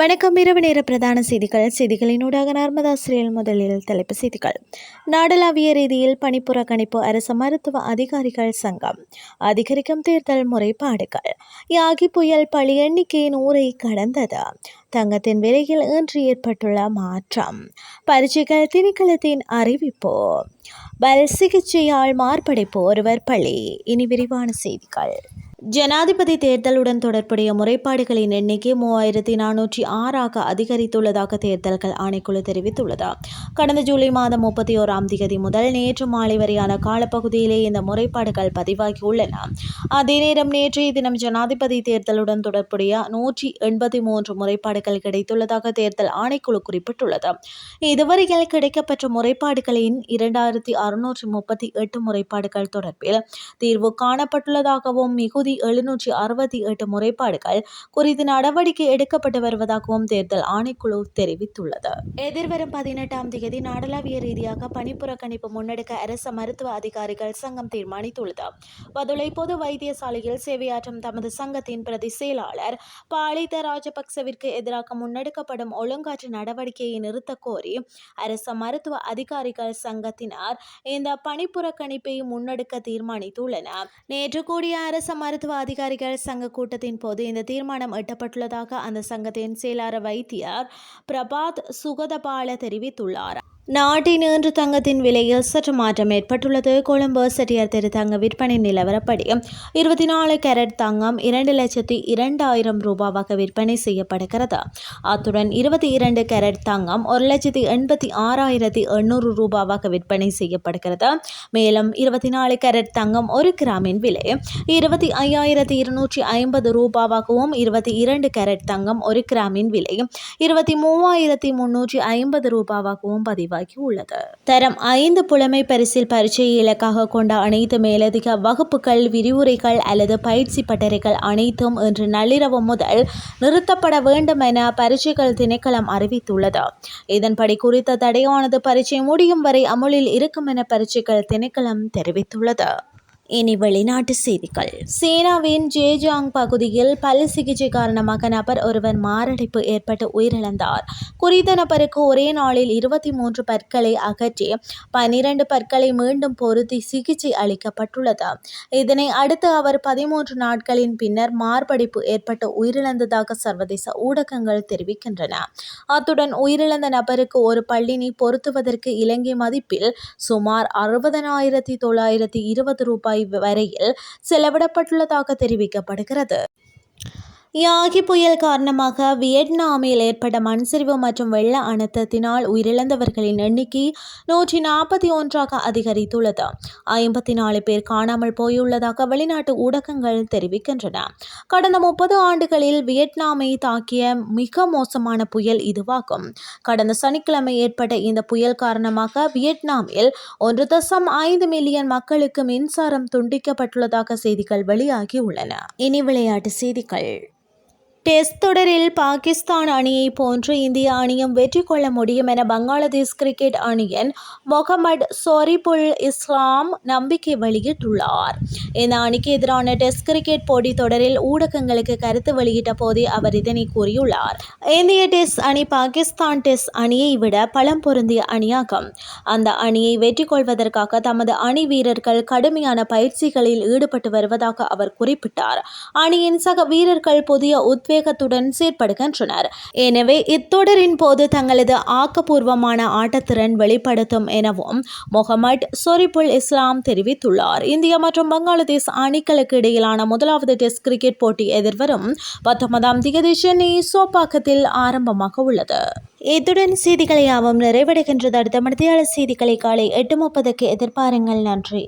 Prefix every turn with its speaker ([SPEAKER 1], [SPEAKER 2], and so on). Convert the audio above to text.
[SPEAKER 1] வணக்கம் இரவு நேர பிரதான செய்திகள் செய்திகளினூடாக சிறையில் முதலில் தலைப்பு செய்திகள் நாடளாவிய ரீதியில் பணிப்புறக்கணிப்பு அரசு மருத்துவ அதிகாரிகள் சங்கம் அதிகரிக்கும் தேர்தல் முறைப்பாடுகள் யாகி புயல் பழி எண்ணிக்கை நூறை கடந்தது தங்கத்தின் விலையில் இன்று ஏற்பட்டுள்ள மாற்றம் பரீட்சைகள் திணிக்கலத்தின் அறிவிப்பு பல் சிகிச்சையால் மார்படைப்பு ஒருவர் பழி இனி விரிவான செய்திகள்
[SPEAKER 2] ஜனாதிபதி தேர்தலுடன் தொடர்புடைய முறைப்பாடுகளின் எண்ணிக்கை மூவாயிரத்தி நானூற்றி ஆறாக அதிகரித்துள்ளதாக தேர்தல்கள் ஆணைக்குழு தெரிவித்துள்ளது கடந்த ஜூலை மாதம் முப்பத்தி ஓராம் தேதி முதல் நேற்று மாலை வரையான காலப்பகுதியிலே இந்த முறைப்பாடுகள் பதிவாகியுள்ளன அதே நேரம் நேற்றைய தினம் ஜனாதிபதி தேர்தலுடன் தொடர்புடைய நூற்றி எண்பத்தி மூன்று முறைப்பாடுகள் கிடைத்துள்ளதாக தேர்தல் ஆணைக்குழு குறிப்பிட்டுள்ளது இதுவரையில் கிடைக்கப்பெற்ற முறைப்பாடுகளின் இரண்டாயிரத்தி அறுநூற்றி முப்பத்தி எட்டு முறைப்பாடுகள் தொடர்பில் தீர்வு காணப்பட்டுள்ளதாகவும் மிகுதி எழுநூற்றி அறுபத்தி எட்டு முறைப்பாடுகள் குறித்து நடவடிக்கை எடுக்கப்பட்டு வருவதாகவும் தேர்தல் ஆணைக்குழு தெரிவித்துள்ளது
[SPEAKER 3] எதிர்வரும் பதினெட்டாம் தேதி நாடளாவிய ரீதியாக பணிப்புறக்கணிப்பு முன்னெடுக்க அரச மருத்துவ அதிகாரிகள் சங்கம் தீர்மானித்துள்ளது பதுளை பொது வைத்தியசாலையில் சேவையாற்றும் தமது சங்கத்தின் பிரதி செயலாளர் பாலித ராஜபக்சவிற்கு எதிராக முன்னெடுக்கப்படும் ஒழுங்காற்று நடவடிக்கையை நிறுத்த கோரி அரச மருத்துவ அதிகாரிகள் சங்கத்தினர் இந்த பணிப்புறக்கணிப்பை முன்னெடுக்க தீர்மானித்துள்ளனர் நேற்று கூடிய அரச மருத்துவ மருத்துவ அதிகாரிகள் சங்க கூட்டத்தின் போது இந்த தீர்மானம் எட்டப்பட்டுள்ளதாக அந்த சங்கத்தின் செயலாளர் வைத்தியர் பிரபாத் சுகதபால தெரிவித்துள்ளார்
[SPEAKER 4] நாட்டின் இன்று தங்கத்தின் விலையில் சற்று மாற்றம் ஏற்பட்டுள்ளது கொழும்பு செட்டியார் தெரு தங்க விற்பனை நிலவரப்படி இருபத்தி நாலு கேரட் தங்கம் இரண்டு லட்சத்தி இரண்டாயிரம் ரூபாவாக விற்பனை செய்யப்படுகிறது அத்துடன் இருபத்தி இரண்டு கேரட் தங்கம் ஒரு லட்சத்தி எண்பத்தி ஆறாயிரத்தி எண்ணூறு ரூபாவாக விற்பனை செய்யப்படுகிறது மேலும் இருபத்தி நாலு கேரட் தங்கம் ஒரு கிராமின் விலை இருபத்தி ஐயாயிரத்தி இருநூற்றி ஐம்பது ரூபாவாகவும் இருபத்தி இரண்டு கேரட் தங்கம் ஒரு கிராமின் விலை இருபத்தி மூவாயிரத்தி முன்னூற்றி ஐம்பது ரூபாவாகவும் பதிவு உள்ளது
[SPEAKER 5] தரம் ஐந்து புலமை பரிசில் பரீட்சை இலக்காக கொண்ட அனைத்து மேலதிக வகுப்புகள் விரிவுரைகள் அல்லது பயிற்சி பட்டறைகள் அனைத்தும் இன்று நள்ளிரவு முதல் நிறுத்தப்பட வேண்டும் என பரீட்சைகள் திணைக்களம் அறிவித்துள்ளது இதன்படி குறித்த தடையானது பரீட்சை முடியும் வரை அமுலில் இருக்கும் என பரீட்சைகள் திணைக்களம் தெரிவித்துள்ளது இனி வெளிநாட்டு செய்திகள்
[SPEAKER 6] சீனாவின் ஜேஜாங் பகுதியில் பல் சிகிச்சை காரணமாக நபர் ஒருவர் மாரடைப்பு ஏற்பட்டு உயிரிழந்தார் குறித்த நபருக்கு ஒரே நாளில் இருபத்தி மூன்று பற்களை அகற்றி பனிரெண்டு பற்களை மீண்டும் பொருத்தி சிகிச்சை அளிக்கப்பட்டுள்ளது இதனை அடுத்து அவர் பதிமூன்று நாட்களின் பின்னர் மார்படைப்பு ஏற்பட்டு உயிரிழந்ததாக சர்வதேச ஊடகங்கள் தெரிவிக்கின்றன அத்துடன் உயிரிழந்த நபருக்கு ஒரு பள்ளினை பொருத்துவதற்கு இலங்கை மதிப்பில் சுமார் அறுபதனாயிரத்தி தொள்ளாயிரத்தி இருபது ரூபாய் ரூபாய் வரையில் செலவிடப்பட்டுள்ளதாக தெரிவிக்கப்படுகிறது
[SPEAKER 7] யாகி புயல் காரணமாக வியட்நாமில் ஏற்பட்ட மண்சரிவு மற்றும் வெள்ள அனத்தத்தினால் உயிரிழந்தவர்களின் எண்ணிக்கை நூற்றி நாற்பத்தி ஒன்றாக அதிகரித்துள்ளது ஐம்பத்தி நாலு பேர் காணாமல் போயுள்ளதாக வெளிநாட்டு ஊடகங்கள் தெரிவிக்கின்றன கடந்த முப்பது ஆண்டுகளில் வியட்நாமை தாக்கிய மிக மோசமான புயல் இதுவாகும் கடந்த சனிக்கிழமை ஏற்பட்ட இந்த புயல் காரணமாக வியட்நாமில் ஒன்று தசம் ஐந்து மில்லியன் மக்களுக்கு மின்சாரம் துண்டிக்கப்பட்டுள்ளதாக செய்திகள் வெளியாகி உள்ளன இனி விளையாட்டு செய்திகள்
[SPEAKER 8] டெஸ்ட் தொடரில் பாகிஸ்தான் அணியை போன்று இந்திய அணியும் வெற்றி கொள்ள முடியும் என பங்களாதேஷ் கிரிக்கெட் அணியின் முகமது சோரிபுல் இஸ்லாம் நம்பிக்கை வெளியிட்டுள்ளார் இந்த அணிக்கு எதிரான டெஸ்ட் கிரிக்கெட் போட்டி தொடரில் ஊடகங்களுக்கு கருத்து வெளியிட்ட போதே அவர் இதனை கூறியுள்ளார் இந்திய டெஸ்ட் அணி பாகிஸ்தான் டெஸ்ட் அணியை விட பலம் பொருந்திய அணியாகும் அந்த அணியை வெற்றி கொள்வதற்காக தமது அணி வீரர்கள் கடுமையான பயிற்சிகளில் ஈடுபட்டு வருவதாக அவர் குறிப்பிட்டார் அணியின் சக வீரர்கள் புதிய உத்வே உத்வேகத்துடன் செயற்படுகின்றனர் எனவே இத்தொடரின் போது தங்களது ஆக்கப்பூர்வமான ஆட்டத்திறன் வெளிப்படுத்தும் எனவும் முகமட் சொரிபுல் இஸ்லாம் தெரிவித்துள்ளார் இந்தியா மற்றும் பங்களாதேஷ் அணிகளுக்கு இடையிலான முதலாவது டெஸ்ட் கிரிக்கெட் போட்டி எதிர்வரும் பத்தொன்பதாம் தேதி சென்னை சோப்பாக்கத்தில் ஆரம்பமாக உள்ளது
[SPEAKER 9] இத்துடன் செய்திகளை யாவும் நிறைவடைகின்றது அடுத்த மணித்தியாளர் செய்திகளை காலை எட்டு முப்பதுக்கு எதிர்பாருங்கள் நன்றி